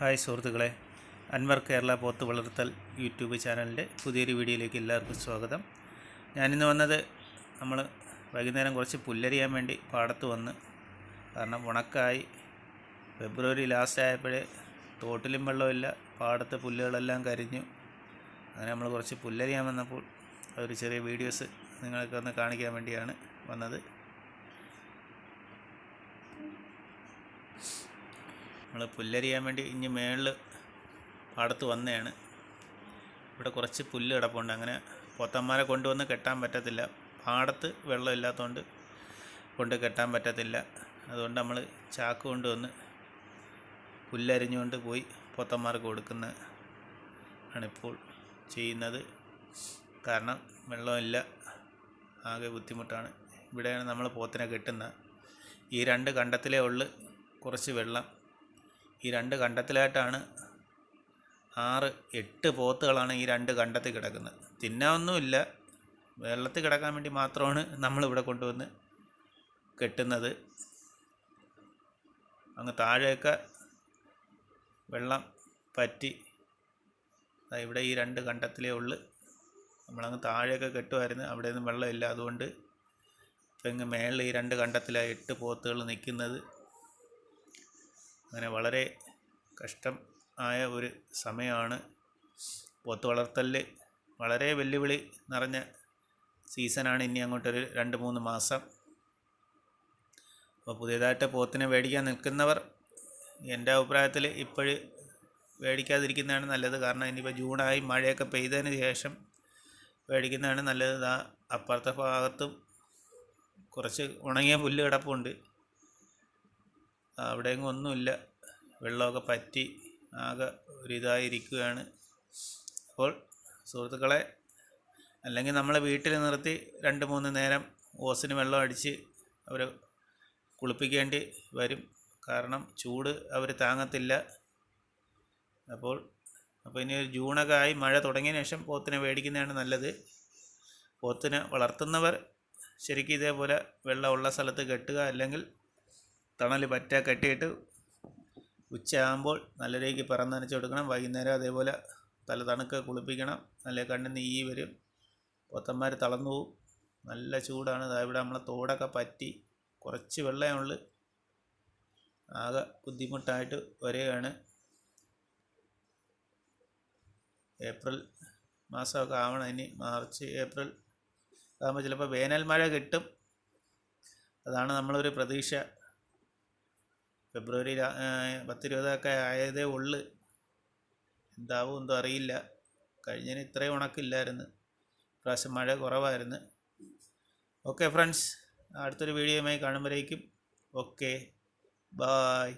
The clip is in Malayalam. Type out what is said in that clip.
ഹായ് സുഹൃത്തുക്കളെ അൻവർ കേരള പോത്ത് വളർത്തൽ യൂട്യൂബ് ചാനലിന്റെ പുതിയൊരു വീഡിയോയിലേക്ക് എല്ലാവർക്കും സ്വാഗതം. ഞാനിന്ന് വന്നത് നമ്മൾ വൈകുന്നേരം കുറച്ച് പുല്ലരിയാൻ വേണ്ടി പാടത്ത് വന്ന് കാരണം ഉണക്കായി ഫെബ്രുവരി ലാസ്റ്റ് ആയപ്പോഴേ തോട്ടിലും വെള്ളമില്ല പാടത്തെ പുല്ലുകളെല്ലാം കരിഞ്ഞു. അങ്ങനെ നമ്മൾ കുറച്ച് പുല്ലരിയാൻ വന്നപ്പോൾ ഒരു ചെറിയ വീഡിയോസ് നിങ്ങൾക്ക് ഒന്ന് കാണിക്കാൻ വേണ്ടിയാണ് വന്നത്. നമ്മൾ പുല്ലരിയാൻ വേണ്ടി ഇനി മേളിൽ പാടത്ത് വന്നതാണ് ഇവിടെ കുറച്ച് പുല്ല് കിടപ്പുണ്ട്. അങ്ങനെ പോത്തന്മാരെ കൊണ്ടുവന്ന് കെട്ടാൻ പറ്റത്തില്ല. പാടത്ത് വെള്ളമില്ലാത്തതുകൊണ്ട് കൊണ്ട് കെട്ടാൻ പറ്റത്തില്ല. അതുകൊണ്ട് നമ്മൾ ചാക്ക് കൊണ്ടുവന്ന് പുല്ലരിഞ്ഞുകൊണ്ട് പോയി പോത്തന്മാർക്ക് കൊടുക്കുന്ന ആണിപ്പോൾ ചെയ്യുന്നത്. കാരണം വെള്ളമില്ല. ആകെ ബുദ്ധിമുട്ടാണ്. ഇവിടെയാണ് നമ്മൾ പോത്തിനെ കെട്ടുന്നത് ഈ രണ്ട് കണ്ടത്തിലേ ഉള്ളു കുറച്ച് വെള്ളം ഈ രണ്ട് കണ്ടത്തിലായിട്ടാണ് ആറ് എട്ട് പോത്തുകളാണ് ഈ രണ്ട് കണ്ടത്തിൽ കിടക്കുന്നത്. തിന്നാനൊന്നുമില്ല വെള്ളത്തിൽ കിടക്കാൻ വേണ്ടി മാത്രമാണ് നമ്മളിവിടെ കൊണ്ടുവന്ന് കെട്ടുന്നത്. അങ്ങ് താഴെയൊക്കെ വെള്ളം പറ്റി. ഇവിടെ ഈ രണ്ട് കണ്ടത്തിലേ ഉള്ളു. നമ്മളങ്ങ് താഴെയൊക്കെ കെട്ടുമായിരുന്നു. അവിടെ ഒന്നും വെള്ളമില്ല. അതുകൊണ്ട് ഇപ്പം ഇങ്ങ് മേളിൽ ഈ രണ്ട് കണ്ടത്തിലാണ് എട്ട് പോത്തുകൾ നിൽക്കുന്നത് അങ്ങനെ വളരെ കഷ്ടം ആയ ഒരു സമയമാണ് പോത്ത് വളർത്തലിൽ വളരെ വെല്ലുവിളി നിറഞ്ഞ സീസണാണ് ഇനി അങ്ങോട്ടൊരു രണ്ട് മൂന്ന് മാസം. അപ്പോൾ പുതിയതായിട്ട് പോത്തിനെ മേടിക്കാൻ നിൽക്കുന്നവർ എന്റെ അഭിപ്രായത്തിൽ ഇപ്പോഴ് മേടിക്കാതിരിക്കുന്നതാണ് നല്ലത്. കാരണം ഇനിയിപ്പോൾ ജൂണായി മഴയൊക്കെ പെയ്തതിന് ശേഷം മേടിക്കുന്നതാണ് നല്ലത്. അപ്പുറത്തെ ഭാഗത്തും കുറച്ച് ഉണങ്ങിയ പുല്ല് കിടപ്പുണ്ട്. അവിടെയെങ്ങും ഒന്നുമില്ല. വെള്ളമൊക്കെ പറ്റി ആകെ ഒരിതായിരിക്കുകയാണ്. അപ്പോൾ സുഹൃത്തുക്കളെ അല്ലെങ്കിൽ നമ്മളെ വീട്ടിൽ നിർത്തി രണ്ട് മൂന്ന് നേരം ഓസിന് വെള്ളം അടിച്ച് അവർ കുളിപ്പിക്കേണ്ടി വരും. കാരണം ചൂട് അവർ താങ്ങത്തില്ല. അപ്പോൾ അപ്പോൾ ഇനി ഒരു ജൂണൊക്കെ ആയി മഴ തുടങ്ങിയ ശേഷം പോത്തിനെ മേടിക്കുന്നതാണ് നല്ലത്. പോത്തിനെ വളർത്തുന്നവർ ശരിക്കും ഇതേപോലെ വെള്ളമുള്ള സ്ഥലത്ത് കെട്ടുക അല്ലെങ്കിൽ തണൽ പറ്റ കെട്ടിയിട്ട് ഉച്ചയാകുമ്പോൾ നല്ല രീതിക്ക് പറന്നനച്ച് കൊടുക്കണം. വൈകുന്നേരം അതേപോലെ തല തണുക്ക് കുളിപ്പിക്കണം. നല്ല കണ്ണിൽ നീ വരും. പൊത്തന്മാർ തളർന്നു പോവും. നല്ല ചൂടാണ്. ഇവിടെ നമ്മളെ തോടൊക്കെ പറ്റി കുറച്ച് വെള്ളമേ ഉള്ളു. ആകെ ബുദ്ധിമുട്ടായിട്ട് വരികയാണ്. ഏപ്രിൽ മാസമൊക്കെ ആവണം. ഇനി മാർച്ച് ഏപ്രിൽ. ആകുമ്പോൾ ചിലപ്പോൾ വേനൽ മഴ കിട്ടും. അതാണ് നമ്മളൊരു പ്രതീക്ഷ. ഫെബ്രുവരി പത്തിരുപതൊക്കെ ആയതേ ഉള്ളു. എന്താവും എന്തോ അറിയില്ല. കഴിഞ്ഞതിന് ഇത്രയും ഉണക്കില്ലായിരുന്നു. പ്രാവശ്യം മഴ കുറവായിരുന്നു. ഓക്കെ ഫ്രണ്ട്സ് അടുത്തൊരു വീഡിയോയുമായി കാണുമ്പോഴേക്കും. Okay bye.